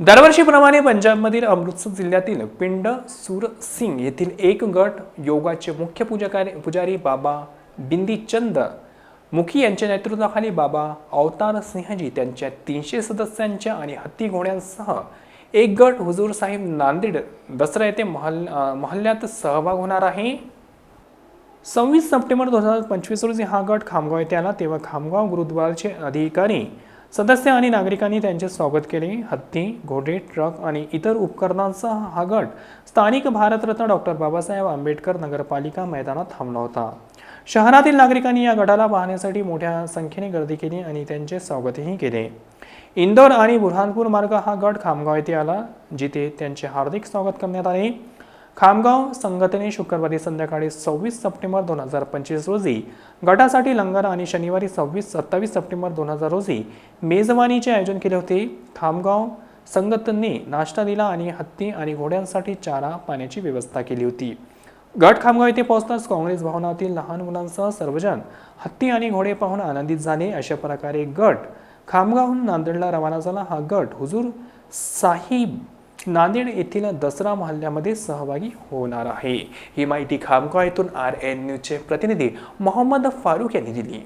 दरवर्षीप्रमाणे पंजाबमधील अमृतसर जिल्ह्यातील पिंड सूर सिंग येथील एक गट योगाचे मुख्य पूजकारी पुजारी बाबा बिंदीचंद मुखी यांच्या नेतृत्वाखाली बाबा अवतार सिंहजी त्यांच्या तीनशे सदस्यांच्या आणि हत्ती घोड्यांसह एक गट हुजूर साहेब नांदेड दसरा येथे महल अं, महल्ल्यात सहभाग होणार आहे. सव्वीस सप्टेंबर दोन हजार पंचवीस रोजी हा गट खामगाव येथे आला. तेव्हा खामगाव गुरुद्वाराचे अधिकारी सदस्य आणि नागरिकांनी त्यांचे स्वागत केले. हत्ती घोडे ट्रक आणि इतर उपकरणांचा हा गट स्थानिक भारतरत्न डॉक्टर बाबासाहेब आंबेडकर नगरपालिका मैदानात थांबला होता. शहरातील नागरिकांनी या गटाला पाहण्यासाठी मोठ्या संख्येने गर्दी केली आणि त्यांचे स्वागतही केले. इंदोर आणि बुरहानपूर मार्ग हा गट खामगाव येथे आला जिथे त्यांचे हार्दिक स्वागत करण्यात आले. खामगाव संघटने शुक्रवारी संध्याकाळी सव्वीस सप्टेंबर दोन हजार पंचवीस रोजी गटासाठी लंगर आणि शनिवारी सव्वीस सत्तावीस सप्टेंबर दोन हजार रोजी मेजवानीचे आयोजन केले होते. खामगाव संघटनेने नाश्ता दिला आणि हत्ती आणि घोड्यांसाठी चारा पाण्याची व्यवस्था केली होती. गट खामगाव येथे पोहोचताच काँग्रेस भवनातील लहान मुलांसह सर्वजण हत्ती आणि घोडे पाहून आनंदित झाले. अशा प्रकारे गट खामगावहून नांदेडला रवाना झाला. हा गट हुजूर साहिब नांदेड येथील दसरा महोत्सवामध्ये सहभागी होणार आहे. ही माहिती खामगाव येथून आर एन न्यूजचे प्रतिनिधी मोहम्मद फारूक यांनी दिली.